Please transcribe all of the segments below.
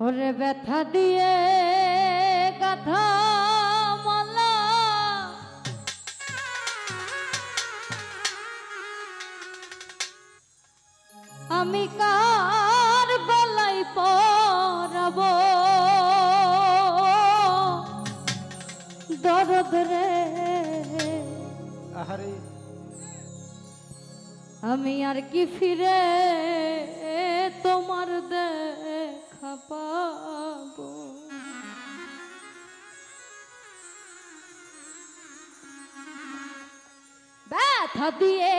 ওরে ব্যথা দিয়ে কথা আমি কার বলাই পরাব? দরদ রে। আহারে। আমি আর কি ফিরে তোমার দেয় বাধা দিয়ে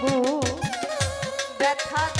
গো ব্যথা